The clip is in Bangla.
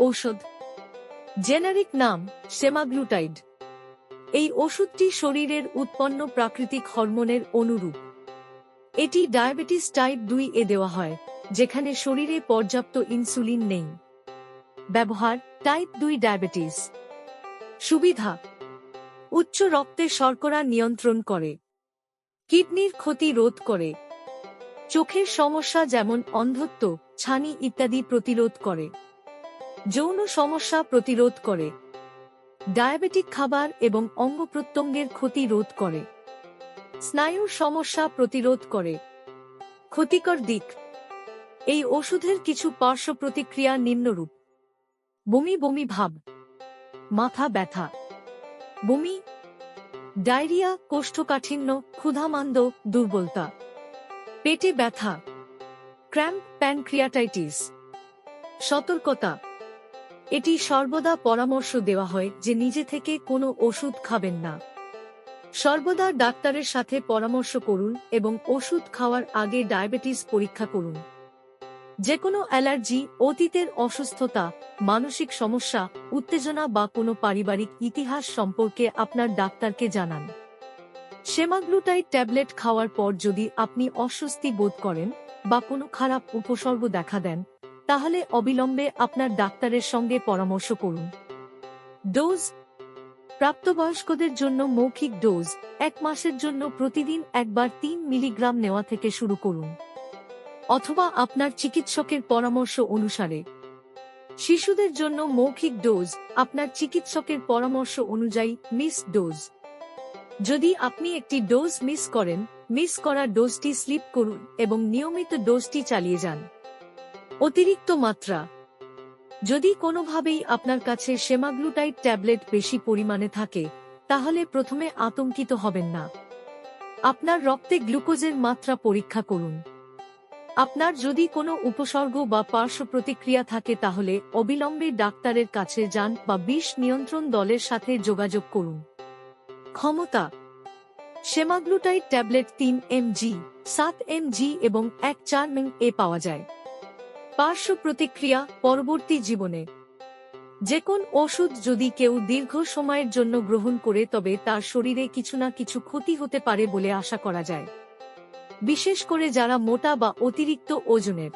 ঔষধ। জেনারিক নাম সেমাগ্লুটাইড। এই ওষুধটি শরীরের উৎপন্ন প্রাকৃতিক হরমোনের অনুরূপ। এটি ডায়াবেটিস টাইপ দুই এ দেওয়া হয়, যেখানে শরীরে পর্যাপ্ত ইনসুলিন নেই। ব্যবহার, টাইপ দুই ডায়াবেটিস। সুবিধা, উচ্চ রক্তে শর্করা নিয়ন্ত্রণ করে। কিডনির ক্ষতি রোধ করে। চোখের সমস্যা যেমন অন্ধত্ব, ছানি ইত্যাদি প্রতিরোধ করে। যৌন সমস্যা প্রতিরোধ করে। ডায়াবেটিক খাবার এবং অঙ্গ প্রত্যঙ্গের ক্ষতি রোধ করে। স্নায়ুর সমস্যা প্রতিরোধ করে। ক্ষতিকর দিক। এই ওষুধের কিছু পার্শ্ব প্রতিক্রিয়া নিম্নরূপ। বমি বমি ভাব। মাথা ব্যথা। বমি। ডায়রিয়া, কোষ্ঠকাঠিন্য, ক্ষুধামান্দ, দুর্বলতা। পেটে ব্যথা। Cramp, pancreatitis. সতর্কতা। এটি সর্বদা পরামর্শ দেওয়া হয় যে নিজে থেকে কোনো ওষুধ খাবেন না। সর্বদা ডাক্তারের সাথে পরামর্শ করুন এবং ওষুধ খাওয়ার আগে ডায়াবেটিস পরীক্ষা করুন। যে কোনো অ্যালার্জি, অতীতের অসুস্থতা, মানসিক সমস্যা, উত্তেজনা বা কোনো পারিবারিক ইতিহাস সম্পর্কে আপনার ডাক্তারকে জানান। সেমাগ্লুটাইড ট্যাবলেট খাওয়ার পর যদি আপনি অস্বস্তি বোধ করেন বা কোনো খারাপ উপসর্গ দেখা দেন তাহলে অবিলম্বে আপনার ডাক্তারের সঙ্গে পরামর্শ করুন। ডোজ। প্রাপ্তবয়স্কদের জন্য মৌখিক ডোজ, এক মাসের জন্য প্রতিদিন একবার তিন মিলিগ্রাম নেওয়া থেকে শুরু করুন। অথবা আপনার চিকিৎসকের পরামর্শ অনুসারে। শিশুদের জন্য মৌখিক ডোজ, আপনার চিকিৎসকের পরামর্শ অনুযায়ী মিস ডোজ। যদি আপনি একটি ডোজ মিস করেন, মিস করা ডোজটি স্লিপ করুন এবং নিয়মিত ডোজটি চালিয়ে যান। অতিরিক্ত মাত্রা। যদি কোনোভাবেই আপনার কাছে সেমাগ্লুটাইড ট্যাবলেট বেশি পরিমাণে থাকে, তাহলে প্রথমে আতঙ্কিত হবেন না। আপনার রক্তে গ্লুকোজের মাত্রা পরীক্ষা করুন। আপনার যদি কোনো উপসর্গ বা পার্শ্ব প্রতিক্রিয়া থাকে, তাহলে অবিলম্বে ডাক্তারের কাছে যান বা বিষ নিয়ন্ত্রণ দলের সাথে যোগাযোগ করুন। ক্ষমতা। সেমাগ্লুটাইড ট্যাবলেট তিন এমজি, সাত এমজি এবং এক চার এ পাওয়া যায়। পার্শ্ব প্রতিক্রিয়া পরবর্তী জীবনে। যে কোন ওষুধ যদি কেউ দীর্ঘ সময়ের জন্য গ্রহণ করে তবে তার শরীরে কিছু না কিছু ক্ষতি হতে পারে বলে আশা করা যায়। বিশেষ করে যারা মোটা বা অতিরিক্ত ওজনের।